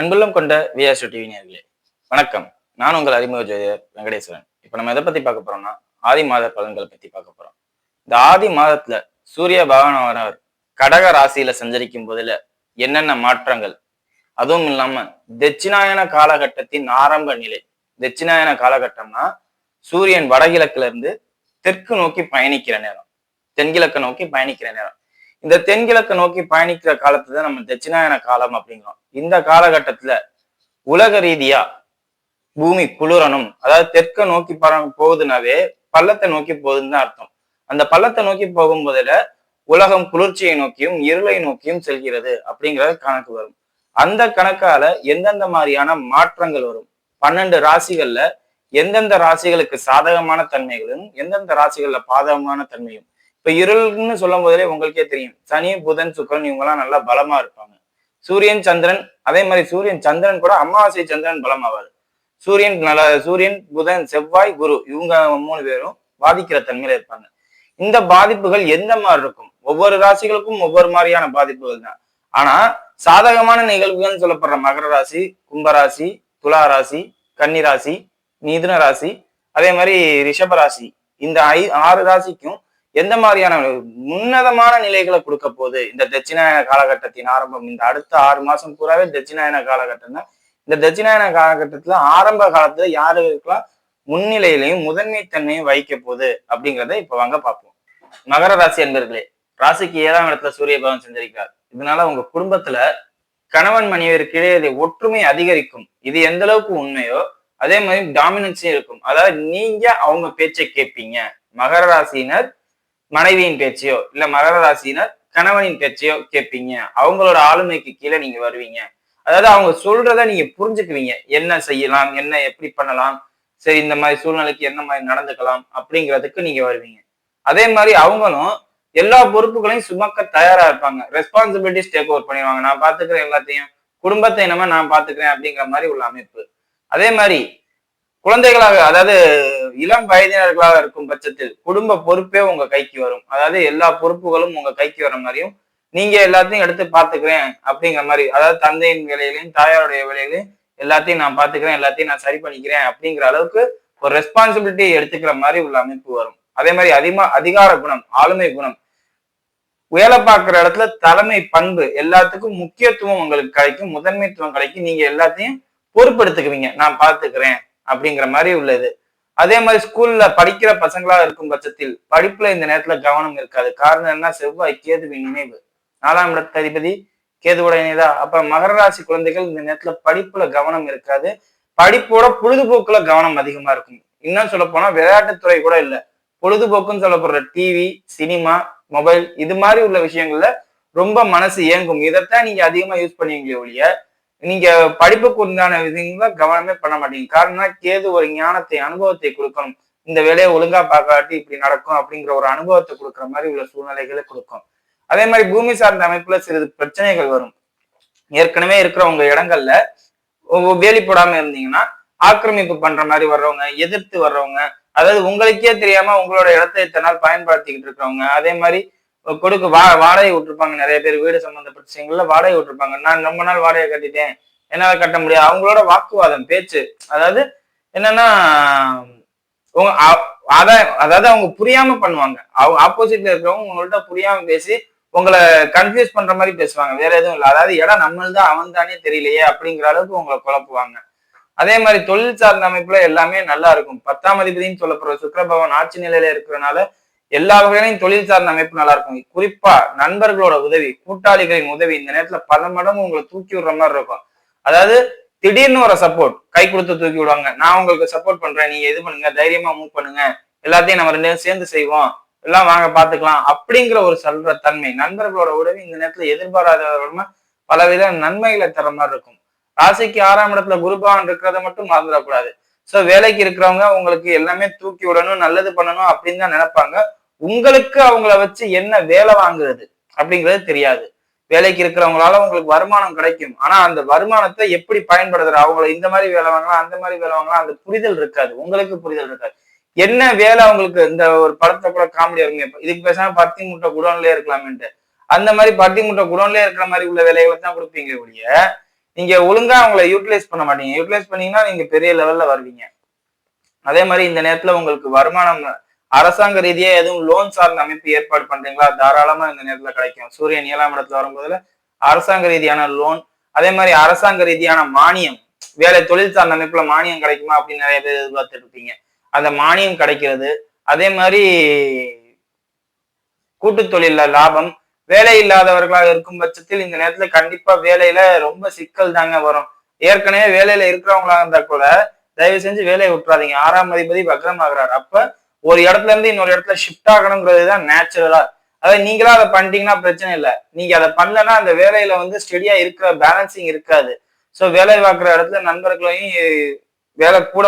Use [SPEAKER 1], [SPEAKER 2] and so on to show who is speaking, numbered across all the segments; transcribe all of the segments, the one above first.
[SPEAKER 1] அன்புள்ளம் கொண்ட விஆர்சு டிவி நேர்களே வணக்கம். நான் உங்கள் அறிமுக ஜோதியர் வெங்கடேஸ்வரன். இப்ப நம்ம எதை பத்தி பார்க்க போறோம்னா ஆதி மாத பலன்களை பத்தி பார்க்க போறோம். இந்த ஆதி மாதத்துல சூரிய பகவானவர் கடக ராசியில சஞ்சரிக்கும் போதுல என்னென்ன மாற்றங்கள்? அதுவும் இல்லாம தட்சிணாயன காலகட்டத்தின் ஆரம்ப நிலை. தட்சிணாயன காலகட்டம்னா சூரியன் வடகிழக்குல இருந்து தெற்கு நோக்கி பயணிக்கிற நேரம். தென்கிழக்கு நோக்கி பயணிக்கிற நேரம். இந்த தென்கிழக்கு நோக்கி பயணிக்கிற காலத்தை தான் நம்ம தட்சிணாயன காலம் அப்படிங்கிறோம். இந்த காலகட்டத்துல உலக ரீதியா பூமி குளிரணும். அதாவது தெற்க நோக்கி பர போகுதுனாவே பள்ளத்தை நோக்கி போகுதுன்னு தான் அர்த்தம். அந்த பள்ளத்தை நோக்கி போகும்போதுல உலகம் குளிர்ச்சியை நோக்கியும் இருளை நோக்கியும் செல்கிறது அப்படிங்கிறது கணக்கு வரும். அந்த கணக்கால எந்தெந்த மாதிரியான மாற்றங்கள் வரும்? பன்னெண்டு ராசிகள்ல எந்தெந்த ராசிகளுக்கு சாதகமான தன்மைகளும் எந்தெந்த ராசிகள்ல பாதகமான தன்மையும் இப்ப இருள்னு சொல்லும் போதே உங்களுக்கே தெரியும். சனி புதன் சுக்கரன் இவங்கெல்லாம் நல்லா பலமா இருப்பாங்க. சூரியன் சந்திரன் அதே மாதிரி சூரியன் சந்திரன் கூட அமாவாசை சந்திரன் பலமாவார் சூரியன் நல்ல சூரியன் புதன் செவ்வாய் குரு இவங்க மூணு பேரும் பாதிக்கிற தன்மையில இருப்பாங்க. இந்த பாதிப்புகள் எந்த மாதிரி இருக்கும்? ஒவ்வொரு ராசிகளுக்கும் ஒவ்வொரு மாதிரியான பாதிப்புகள் தான். ஆனா சாதகமான நிகழ்வுகள்னு சொல்லப்படுற மகர ராசி கும்பராசி துலா ராசி கன்னி ராசி மிதுன ராசி அதே மாதிரி ரிஷப ராசி. இந்த ஐ ஆறு ராசிக்கும் எந்த மாதிரியான உன்னதமான நிலைகளை கொடுக்க போகுது? இந்த தட்சிணாயன காலகட்டத்தின் ஆரம்பம் இந்த அடுத்த ஆறு மாசம் பூராவே தட்சிணாயன காலகட்டம் தான். இந்த தட்சிணாயன காலகட்டத்துல ஆரம்ப காலத்துல யாருக்கெல்லாம் முன்னிலையிலையும் முதன்மை தன்மையும் வைக்க போகுது அப்படிங்கிறத இப்ப வாங்க பார்ப்போம். மகர ராசி என்பர்களே ராசிக்கு ஏழாம் இடத்துல சூரிய பகவான் செஞ்சிருக்கிறார். இதனால உங்க குடும்பத்துல கணவன் மனைவியருக்கு இடையே ஒற்றுமை அதிகரிக்கும். இது எந்த அளவுக்கு உண்மையோ அதே மாதிரி டாமினன்ஸும் இருக்கும். அதாவது நீங்க அவங்க பேச்சை கேட்பீங்க. மகர ராசியினர் மனைவியின் பேச்சையோ இல்ல மகர ராசினர் கணவனின் பேச்சையோ கேட்பீங்க. அவங்களோட ஆளுமைக்கு கீழே நீங்க வருவீங்க. அதாவது அவங்க சொல்றத நீங்க புரிஞ்சுக்குவீங்க. என்ன செய்யலாம் என்ன எப்படி பண்ணலாம் சரி இந்த மாதிரி சூழ்நிலைக்கு என்ன மாதிரி நடந்துக்கலாம் அப்படிங்கிறதுக்கு நீங்க வருவீங்க. அதே மாதிரி அவங்களும் எல்லா பொறுப்புகளையும் சுமக்க தயாரா இருப்பாங்க. ரெஸ்பான்சிபிலிட்டிஸ் டேக் ஓவர் பண்ணிடுவாங்க. நான் பாத்துக்கிறேன் எல்லாத்தையும். குடும்பத்தை என்னமா நான் பாத்துக்கிறேன் அப்படிங்கிற மாதிரி உள்ள அமைப்பு. அதே மாதிரி குழந்தைகளாக அதாவது இளம் வயதினர்களாக இருக்கும் பட்சத்தில் குடும்ப பொறுப்பே உங்க கைக்கு வரும். அதாவது எல்லா பொறுப்புகளும் உங்க கைக்கு வர மாதிரியும் நீங்க எல்லாத்தையும் எடுத்து பாத்துக்கிறேன் அப்படிங்கிற மாதிரி அதாவது தந்தையின் வேலையிலையும் தாயாருடைய வேலையிலையும் எல்லாத்தையும் நான் பாத்துக்கிறேன் எல்லாத்தையும் நான் சரி பண்ணிக்கிறேன் அப்படிங்கிற அளவுக்கு ஒரு ரெஸ்பான்சிபிலிட்டி எடுத்துக்கிற மாதிரி உள்ள அமைப்பு வரும். அதே மாதிரி அதிகமா அதிகார குணம் ஆளுமை குணம். வேலை பார்க்குற இடத்துல தலைமை பண்பு எல்லாத்துக்கும் முக்கியத்துவம் உங்களுக்கு கிடைக்கும். முதன்மைத்துவம் கிடைக்கும். நீங்க எல்லாத்தையும் பொறுப்பெடுத்துக்குவீங்க. நான் பாத்துக்கிறேன் அப்படிங்கிற மாதிரி உள்ளது. அதே மாதிரி ஸ்கூல்ல படிக்கிற பசங்களா இருக்கும் பட்சத்தில் படிப்புல இந்த நேரத்துல கவனம் இருக்காது. காரணம் என்ன? செவ்வாய் கேதுவின் நினைவு. நாலாம் இடத்து அதிபதி கேதுவோட இணைதா? அப்ப மகர ராசி குழந்தைகள் இந்த நேரத்துல படிப்புல கவனம் இருக்காது. படிப்போட பொழுதுபோக்குல கவனம் அதிகமா இருக்கும். இன்னும் சொல்ல போனா விளையாட்டுத்துறை கூட இல்ல. பொழுதுபோக்குன்னு சொல்லப்படுற டிவி சினிமா மொபைல் இது மாதிரி உள்ள விஷயங்கள்ல ரொம்ப மனசு இயங்கும் இதைத்தான் நீங்க அதிகமா யூஸ் பண்ணுவீங்களே ஒழிய நீங்க படிப்புக்கு உண்டான விஷயங்கள கவனமே பண்ண மாட்டீங்க. காரணம் கேது ஒரு ஞானத்தை அனுபவத்தை கொடுக்கணும். இந்த வேலையை ஒழுங்கா பார்க்காட்டி இப்படி நடக்கும் அப்படிங்கிற ஒரு அனுபவத்தை கொடுக்குற மாதிரி உள்ள சூழ்நிலைகளை கொடுக்கும். அதே மாதிரி பூமி சார்ந்த அமைப்புல சிறிது பிரச்சனைகள் வரும். ஏற்கனவே இருக்கிற உங்க இடங்கள்ல வேலி போடாம இருந்தீங்கன்னா ஆக்கிரமிப்பு பண்ற மாதிரி வர்றவங்க எதிர்த்து வர்றவங்க அதாவது உங்களுக்கே தெரியாம உங்களோட இடத்தை இத்தனை நாள் பயன்படுத்திக்கிட்டு இருக்கிறவங்க அதே மாதிரி கொடுக்க வா வாடகை விட்டுருப்பாங்க. நிறைய பேர் வீடு சம்பந்தப்பட்ட விஷயங்கள்ல வாடகை விட்டுருப்பாங்க. நான் ரொம்ப நாள் வாடகை கட்டிட்டேன். என்னால் கட்ட முடியாது. அவங்களோட வாக்குவாதம் பேச்சு. அதாவது என்னன்னா உங்க அதான் அதாவது அவங்க புரியாம பண்ணுவாங்க. அவங்க ஆப்போசிட்ல இருக்கிறவங்க உங்கள்ட்ட புரியாம பேசி உங்களை கன்ஃபியூஸ் பண்ற மாதிரி பேசுவாங்க. வேற எதுவும் இல்லை. அதாவது இடம் நம்மள்தான் அவன் தானே தெரியலையே அப்படிங்கிற அளவுக்கு உங்களை குழப்புவாங்க. அதே மாதிரி தொழில் சார்ந்த அமைப்புல எல்லாமே நல்லா இருக்கும். பத்தாம் அதிபதினு சொல்லப்படுற சுக்கரபவன் ஆட்சி நிலையில இருக்கிறனால எல்லா வகையிலையும் தொழில் சார்ந்த அமைப்பு நல்லா இருக்கும். குறிப்பா நண்பர்களோட உதவி கூட்டாளிகளின் உதவி இந்த நேரத்துல பல மடங்கு உங்களை தூக்கி விடுற மாதிரி இருக்கும். அதாவது திடீர்னு ஒரு சப்போர்ட் கை கொடுத்து தூக்கி விடுவாங்க. நான் உங்களுக்கு சப்போர்ட் பண்றேன். நீங்க இது பண்ணுங்க. தைரியமா மூவ் பண்ணுங்க. எல்லாத்தையும் நம்ம ரெண்டு பேரும் சேர்ந்து செய்வோம். எல்லாம் வாங்க பாத்துக்கலாம் அப்படிங்கிற ஒரு சொல்ற தன்மை நண்பர்களோட உதவி இந்த நேரத்துல எதிர்பாராத பலவித நன்மைகளை தர மாதிரி இருக்கும். ராசிக்கு ஆறாம் இடத்துல குருபவன் இருக்கிறத மட்டும் மறந்துடக்கூடாது. சோ வேலைக்கு இருக்கிறவங்க உங்களுக்கு எல்லாமே தூக்கி விடணும் நல்லது பண்ணணும் அப்படின்னு தான் நினைப்பாங்க. உங்களுக்கு அவங்கள வச்சு என்ன வேலை வாங்குறது அப்படிங்கிறது தெரியாது. வேலைக்கு இருக்கிறவங்களால உங்களுக்கு வருமானம் கிடைக்கும். ஆனா அந்த வருமானத்தை எப்படி பயன்படுத்துற? அவங்கள இந்த மாதிரி வேலை வாங்கலாம் அந்த மாதிரி வேலை வாங்கலாம் அந்த புரிதல் இருக்காது. உங்களுக்கு புரிதல் இருக்காது. என்ன வேலை அவங்களுக்கு? இந்த ஒரு படத்தை கூட காமெடி வருங்க இதுக்கு பேசாம பத்தி முட்டை குடோன்லயே இருக்கலாமேன்ட்டு. அந்த மாதிரி பத்தி முட்டை குடோன்லயே இருக்கிற மாதிரி உள்ள வேலைகளை தான் கொடுப்பீங்க ஒழிய நீங்க ஒழுங்கா அவங்கள யூட்டிலைஸ் பண்ண மாட்டீங்க. யூட்டிலைஸ் பண்ணீங்கன்னா நீங்க பெரிய லெவல்ல வருவீங்க. அதே மாதிரி இந்த நேரத்துல உங்களுக்கு வருமானம் அரசாங்க ரீதியா எதுவும் லோன் சார்ந்த அமைப்பு ஏற்பாடு பண்றீங்களா? தாராளமா இந்த நேரத்துல கிடைக்கும். சூரியன் ஏழாம் இடத்துல வரும்போதுல அரசாங்க ரீதியான லோன் அதே மாதிரி அரசாங்க ரீதியான மானியம் வேலை தொழில் சார்ந்த அமைப்புல மானியம் கிடைக்குமா அப்படின்னு நிறைய பேர் எதிர்பார்த்துட்டு இருப்பீங்க அந்த மானியம் கிடைக்கிறது அதே மாதிரி கூட்டு தொழில லாபம் வேலை இல்லாதவர்களாக இருக்கும் பட்சத்தில் இந்த நேரத்துல கண்டிப்பா வேலையில ரொம்ப சிக்கல் தாங்க வரும். ஏற்கனவே வேலையில இருக்கிறவங்களா இருந்தா கூட தயவு செஞ்சு வேலையை விட்டுறாதீங்க. ஆறாம் அதிபதி பக்ரம் ஆகிறார் அப்ப ஒரு இடத்துல இருந்து இன்னொரு இடத்துல ஷிஃப்ட் ஆகணுங்கிறது தான் நேச்சுரலா அதாவது நீங்களா அதை பண்ணிட்டீங்கன்னா பிரச்சனை இல்லை. நீங்க அதை பண்ணலன்னா அந்த வேலையில வந்து ஸ்டெடியா இருக்கிற பேலன்சிங் இருக்காது. ஸோ வேலை பார்க்குற இடத்துல நண்பர்களையும் வேலை கூட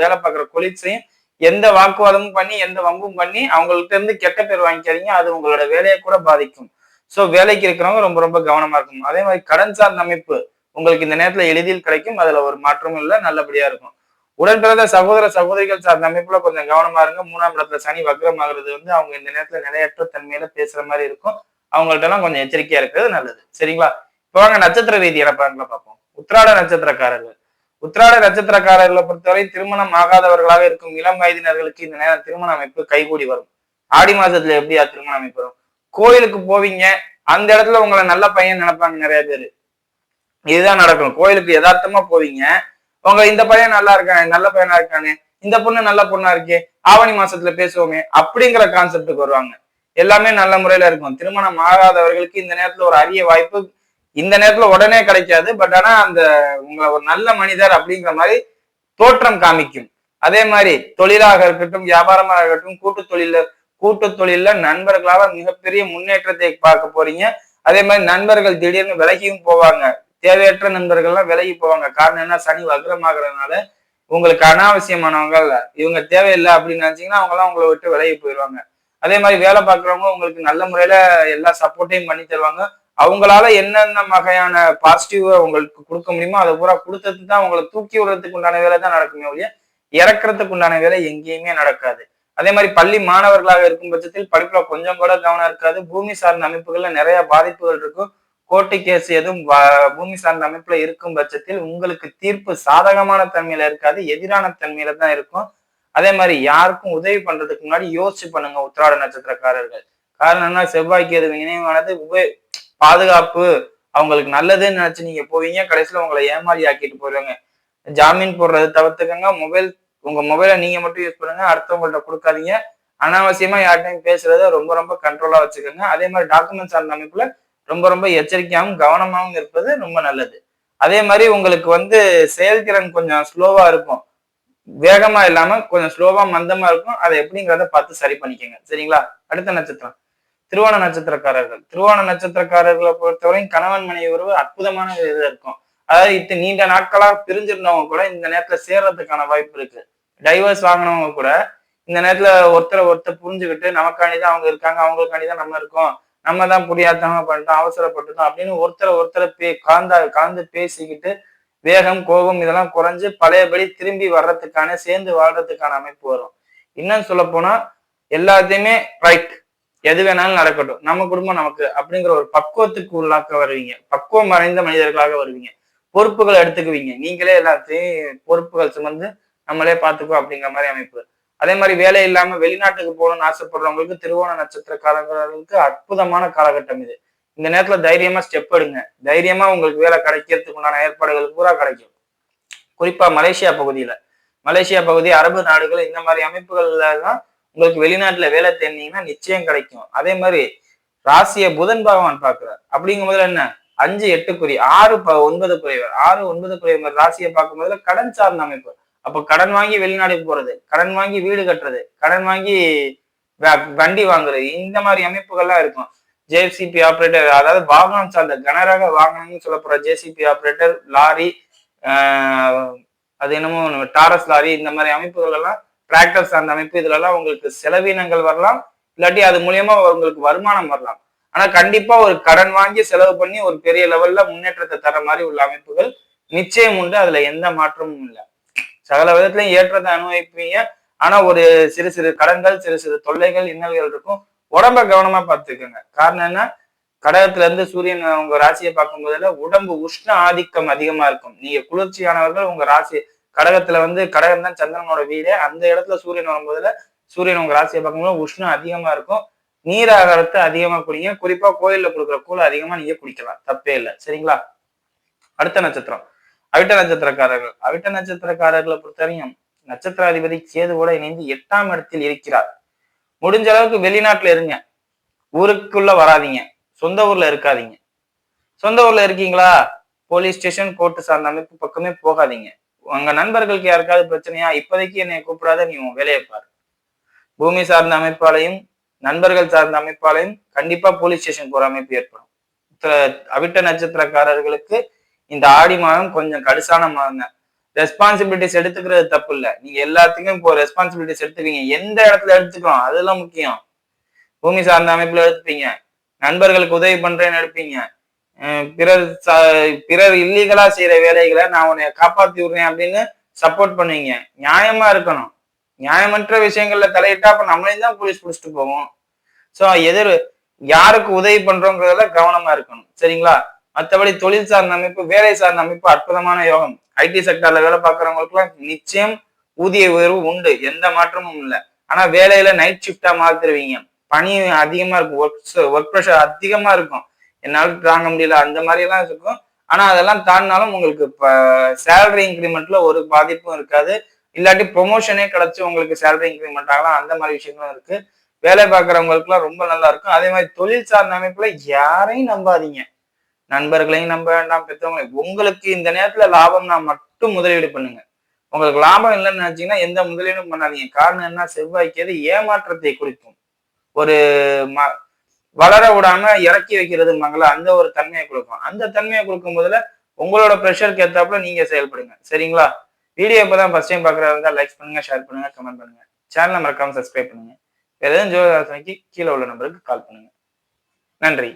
[SPEAKER 1] வேலை பார்க்குற கொலீக்ஸையும் எந்த வாக்குவாதமும் பண்ணி எந்த வம்பும் பண்ணி அவங்கள்ட்ட இருந்து கெட்ட பேர் வாங்கிக்காதீங்க. அது உங்களோட வேலையை கூட பாதிக்கும். ஸோ வேலைக்கு இருக்கிறவங்க ரொம்ப ரொம்ப கவனமா இருக்கும் அதே மாதிரி கடன் சார்ந்த அமைப்பு உங்களுக்கு இந்த நேரத்தில் எளிதில் கிடைக்கும். அதுல ஒரு மாற்றமும் இல்லை. நல்லபடியா இருக்கும். உடன் பிறந்த சகோதர சகோதரிகள் சார்ந்த அமைப்புல கொஞ்சம் கவனமா இருங்க. மூணாம் இடத்துல சனி வக்ரமாகிறது வந்து அவங்க இந்த நேரத்துல நிலையற்ற தன்மையில பேசுற மாதிரி இருக்கும். அவங்கள்ட்ட எல்லாம் கொஞ்சம் எச்சரிக்கையா இருக்கிறது நல்லது. சரிங்களா? இப்போ வாங்க நட்சத்திர ரீதியான பலன்களை பார்ப்போம். உத்திராட நட்சத்திரக்காரர்கள். உத்திராட நட்சத்திரக்காரர்களை பொறுத்தவரை திருமணம் ஆகாதவர்களாக இருக்கும் இளம் வயதினர்களுக்கு இந்த நேரம் திருமண அமைப்பு கைகூடி வரும். ஆடி மாசத்துல எப்படியா திருமண அமைப்பு வரும்? கோயிலுக்கு போவீங்க. அந்த இடத்துல உங்களை நல்ல பையன் நினைப்பாங்க நிறைய பேர். இதுதான் நடக்கும். கோயிலுக்கு யதார்த்தமா போவீங்க. உங்க இந்த பையன் நல்லா இருக்கானே நல்ல பையனா இருக்கானே இந்த பொண்ணு நல்ல பொண்ணா இருக்கே ஆவணி மாசத்துல பேசுவோமே அப்படிங்கிற கான்செப்டுக்கு வருவாங்க. எல்லாமே நல்ல முறையில இருக்கும். திருமணம் ஆகாதவர்களுக்கு இந்த நேரத்துல ஒரு அரிய வாய்ப்பு இந்த நேரத்துல உடனே கிடைக்காது. பட் ஆனா அந்த உங்களை ஒரு நல்ல மனிதர் அப்படிங்கிற மாதிரி தோற்றம் காமிக்கும். அதே மாதிரி தொழிலாக இருக்கட்டும் வியாபாரமாக இருக்கட்டும் கூட்டு தொழில கூட்டு தொழில நண்பர்களால மிகப்பெரிய முன்னேற்றத்தை பார்க்க போறீங்க. அதே மாதிரி நண்பர்கள் திடீர்னு விலகியும் போவாங்க. தேவையற்ற நண்பர்கள்லாம் விலகி போவாங்க. காரணம் என்ன? சனி வக்ரமாகறதுனால உங்களுக்கு அனாவசியமானவங்க இல்ல. இவங்க தேவையில்லை அப்படின்னு நினைச்சீங்கன்னா அவங்களாம் உங்களை விட்டு விலகி போயிடுவாங்க அதே மாதிரி வேலை பார்க்குறவங்க உங்களுக்கு நல்ல முறையில எல்லா சப்போர்ட்டையும் பண்ணி தருவாங்க. அவங்களால என்னென்ன வகையான பாசிட்டிவ் உங்களுக்கு கொடுக்க முடியுமோ அதை பூரா கொடுத்தது தான் உங்களை தூக்கி விடுறதுக்கு உண்டான வேலை தான் நடக்குமே ஒழிய இறக்குறதுக்கு உண்டான வேலை எங்கேயுமே நடக்காது. அதே மாதிரி பள்ளி மாணவர்களாக இருக்கும் பட்சத்தில் படிப்புல கொஞ்சம் கூட கவனம் இருக்காது. பூமி சார்ந்த அமைப்புகள்ல நிறைய பாதிப்புகள் இருக்கும். கோர்ட்டு கேஸ் எதுவும் வ- பூமி சார்ந்த அமைப்புல இருக்கும் பட்சத்தில் உங்களுக்கு தீர்ப்பு சாதகமான தன்மையில இருக்காது எதிரான தன்மையில தான் இருக்கும். அதே மாதிரி யாருக்கும் உதவி பண்றதுக்கு முன்னாடி யோசிச்சு பண்ணுங்க உத்திராட நட்சத்திரக்காரர்கள். காரணம் என்ன? செவ்வாய்க்கு எது இணைவானது உபய பாதுகாப்பு அவங்களுக்கு நல்லதுன்னு நினைச்சு நீங்க போவீங்க. கடைசியில உங்களை ஏமாறி ஆக்கிட்டு போயிடுவாங்க ஜாமீன் போடுறது தவிர்த்துக்கங்க. மொபைல் உங்க மொபைலை நீங்க மட்டும் யூஸ் பண்ணுங்க. அடுத்தவங்கள்ட்ட கொடுக்காதீங்க. அனாவசியமா யார்ட்டையும் பேசுறத ரொம்ப ரொம்ப கண்ட்ரோலா வச்சுக்கோங்க. அதே மாதிரி டாக்குமெண்ட்ஸ் அந்த அமைப்புல ரொம்ப ரொம்ப எச்சரிக்கையாகவும் கவனமாகவும் இருப்பது ரொம்ப நல்லது. அதே மாதிரி உங்களுக்கு வந்து செயல்திறன் கொஞ்சம் ஸ்லோவா இருக்கும். வேகமா இல்லாம கொஞ்சம் ஸ்லோவா மந்தமா இருக்கும். அதை எப்படிங்கிறத பார்த்து சரி பண்ணிக்கோங்க. சரிங்களா? அடுத்த நட்சத்திரம். திருவோண நட்சத்திரக்காரர்கள். திருவோண நட்சத்திரக்காரர்களை பொறுத்தவரையும் கணவன் மனைவி உறவு அற்புதமான இது இருக்கும். அதாவது இத்தனை நீண்ட நாட்களா பிரிஞ்சிருந்தவங்க கூட இந்த நேரத்துல சேர்றதுக்கான வாய்ப்பு இருக்கு. டைவர்ஸ் வாங்கினவங்க கூட இந்த நேரத்துல ஒருத்தரை ஒருத்தர் புரிஞ்சுக்கிட்டு நமக்காண்டி தான் அவங்க இருக்காங்க அவங்களுக்காண்டி தான் நம்ம இருக்கோம். நம்ம தான் புரியாதவங்க பண்ணிட்டோம் அவசரப்பட்டுட்டோம் அப்படின்னு ஒருத்தரை ஒருத்தரை பே காந்தா காந்து பேசிக்கிட்டு வேகம் கோபம் இதெல்லாம் குறைஞ்சு பழையபடி திரும்பி வர்றதுக்கான சேர்ந்து வாழ்றதுக்கான அமைப்பு வரும். இன்னும் சொல்ல போனா எல்லாத்தையுமே ரைட் எது வேணாலும் நடக்கட்டும். நம்ம குடும்பம் நமக்கு அப்படிங்கிற ஒரு பக்குவத்துக்கு உள்ளாக்க வருவீங்க. பக்குவம் மறைந்த மனிதர்களாக வருவீங்க. பொறுப்புகள் எடுத்துக்குவீங்க. நீங்களே எல்லாத்தையும் பொறுப்புகள் சுமந்து நம்மளே பார்த்துக்கோ அப்படிங்கிற மாதிரி அமைப்பு. அதே மாதிரி வேலை இல்லாம வெளிநாட்டுக்கு போகணும்னு ஆசைப்படுறவங்களுக்கு திருவோண நட்சத்திரக்காரங்களுக்கு அற்புதமான காலகட்டம் இது. இந்த நேரத்துல தைரியமா ஸ்டெப் எடுங்க. தைரியமா உங்களுக்கு வேலை கிடைக்கிறதுக்கு உண்டான ஏற்பாடுகள் பூரா கிடைக்கும். குறிப்பா மலேசியா பகுதியில. மலேசியா பகுதி அரபு நாடுகள் இந்த மாதிரி அமைப்புகள்ல தான் உங்களுக்கு வெளிநாட்டுல வேலை தேடினீங்கன்னா நிச்சயம் கிடைக்கும். அதே மாதிரி ராசிய புதன் பகவான் பாக்குறார் அப்படிங்கும் போதுல என்ன? அஞ்சு எட்டு குறி ஆறு ப ஒன்பது குறைவர். ஆறு ஒன்பது குறைவர் ராசியை பார்க்கும் போதுல கடன் சார்ந்த அமைப்பு. அப்போ கடன் வாங்கி வெளிநாடுக்கு போறது கடன் வாங்கி வீடு கட்டுறது கடன் வாங்கி வண்டி வாங்குறது இந்த மாதிரி அமைப்புகள்லாம் இருக்கும். ஜேசிபி ஆப்ரேட்டர் அதாவது வாகனம் சார்ந்த கனரக வாகனம்னு சொல்லப்படுற ஜேசிபி ஆப்ரேட்டர் லாரி அது என்னமோ டாரஸ் லாரி இந்த மாதிரி அமைப்புகள் எல்லாம் டிராக்டர் சார்ந்த அமைப்பு இதுல எல்லாம் உங்களுக்கு செலவினங்கள் வரலாம். இல்லாட்டி அது மூலியமா உங்களுக்கு வருமானம் வரலாம். ஆனா கண்டிப்பா ஒரு கடன் வாங்கி செலவு பண்ணி ஒரு பெரிய லெவல்ல முன்னேற்றத்தை தர மாதிரி உள்ள அமைப்புகள் நிச்சயம் உண்டு. அதுல எந்த மாற்றமும் இல்லை. சகல விதத்திலையும் ஏற்றத்தை அனுபவிப்பீங்க. ஆனா ஒரு சிறு சிறு கடன்கள் சிறு சிறு தொல்லைகள் இன்னல்கள் இருக்கும். உடம்ப கவனமா பார்த்துக்கோங்க. காரணம் என்ன? கடகத்துல இருந்து சூரியன் உங்க ராசியை பார்க்கும் போதுல உடம்பு உஷ்ண ஆதிக்கம் அதிகமா இருக்கும். நீங்க குளிர்ச்சியானவர்கள் உங்க ராசி கடகத்துல வந்து கடகம் தான் சந்திரனோட வீடு. அந்த இடத்துல சூரியன் வரும்போதுல சூரியன் உங்க ராசியை பார்க்கும்போது உஷ்ணம் அதிகமா இருக்கும். நீர் ஆகாரத்தை அதிகமா குடிங்க. குறிப்பா கோயில்ல கொடுக்குற கூழ் அதிகமா நீங்க குடிக்கலாம். தப்பே இல்லை. சரிங்களா? அடுத்த நட்சத்திரம். அவிட்ட நட்சத்திரக்காரர்கள். அவிட்ட நட்சத்திரக்காரர்களை பொறுத்தவரையும் நட்சத்திராதிபதி சேதுவோட இணைந்து எட்டாம் இடத்தில் இருக்கிறார். முடிஞ்ச அளவுக்கு வெளிநாட்டுல இருங்க. ஊருக்குள்ள வராதீங்க. சொந்த ஊர்ல இருக்காதீங்க. சொந்த ஊர்ல இருக்கீங்களா? போலீஸ் ஸ்டேஷன் கோர்ட்டு சார்ந்த அமைப்பு பக்கமே போகாதீங்க. உங்க நண்பர்களுக்கு யாருக்காவது பிரச்சனையா? இப்போதைக்கு என்னை கூப்பிடாத நீ உன் வேலையை பாரு. பூமி சார்ந்த அமைப்பாலையும் நண்பர்கள் சார்ந்த அமைப்பாலையும் கண்டிப்பா போலீஸ் ஸ்டேஷன் போற அமைப்பு ஏற்படும். அவிட்ட நட்சத்திரக்காரர்களுக்கு இந்த ஆடி மாதம் கொஞ்சம் கடுசான மாதம் தான் ரெஸ்பான்சிபிலிட்டிஸ் எடுத்துக்கிறது தப்பு இல்லை நீங்க எல்லாத்துக்கும் இப்போ ரெஸ்பான்சிபிலிட்டிஸ் எடுத்துக்கீங்க எந்த இடத்துல எடுத்துக்கலாம்? அதெல்லாம் முக்கியம். பூமி சார்ந்த அமைப்புல எடுத்துப்பீங்க. நண்பர்களுக்கு உதவி பண்றேன்னு எடுப்பீங்க. பிறர் பிறர் இல்லீகலா செய்யற வேலைகளை நான் உன்னை காப்பாத்தி விடுறேன் அப்படின்னு சப்போர்ட் பண்ணுவீங்க. நியாயமா இருக்கணும். நியாயமற்ற விஷயங்கள்ல தலையிட்டா அப்ப நம்மளையும் தான் போலீஸ் பிடிச்சிட்டு போவோம். சோ எதிர் யாருக்கு உதவி பண்றோங்கிறதுல கவனமா இருக்கணும். சரிங்களா? மற்றபடி தொழில் சார்ந்த அமைப்பு வேலை சார்ந்த அமைப்பு அற்புதமான யோகம். ஐடி செக்டர்ல வேலை பார்க்குறவங்களுக்குலாம் நிச்சயம் ஊதிய உயர்வு உண்டு. எந்த மாற்றமும் இல்லை. ஆனா வேலையில நைட் ஷிஃப்டா மாத்திருவீங்க. பனி அதிகமா இருக்கும். ஒர்க் ஒர்க் ப்ரெஷர் அதிகமா இருக்கும். என்னால் தாங்க முடியல. அந்த மாதிரி எல்லாம் இருக்கும். ஆனா அதெல்லாம் தாண்டினாலும் உங்களுக்கு இப்போ சேலரி இன்க்ரிமெண்ட்ல ஒரு பாதிப்பும் இருக்காது. இல்லாட்டி ப்ரொமோஷனே கிடைச்சி உங்களுக்கு சேலரி இன்க்ரிமெண்ட் ஆகலாம். அந்த மாதிரி விஷயங்களும் இருக்கு. வேலை பார்க்குறவங்களுக்குலாம் ரொம்ப நல்லா இருக்கும். அதே மாதிரி தொழில் சார்ந்த அமைப்புல யாரையும் நம்பாதீங்க. நண்பர்களையும் நம்ப வேண்டாம் பெற்றவங்களையும் உங்களுக்கு இந்த நேரத்துல லாபம்னா மட்டும் முதலீடு பண்ணுங்க. உங்களுக்கு லாபம் இல்லைன்னு நினைச்சீங்கன்னா எந்த முதலீடும் பண்ணாதீங்க. காரணம் என்ன? செவ்வாய்க்கு ஏமாற்றத்தை குறிக்கும். ஒரு ம வளர விடாம இறக்கி வைக்கிறது மங்களா. அந்த ஒரு தன்மையை கொடுக்கும். அந்த தன்மையை கொடுக்கும் போதுல உங்களோட ப்ரெஷருக்கு ஏத்தாப்புல நீங்க செயல்படுங்க. சரிங்களா? வீடியோ இப்பதான் ஃபர்ஸ்ட் டைம் பார்க்குறதா இருந்தால் லைக் பண்ணுங்க ஷேர் பண்ணுங்க கமெண்ட் பண்ணுங்க. சேனலை மறக்காம சப்ஸ்கிரைப் பண்ணுங்க. எதுவும் ஜோதாசனைக்கு கீழே உள்ள நம்பருக்கு கால் பண்ணுங்க. நன்றி.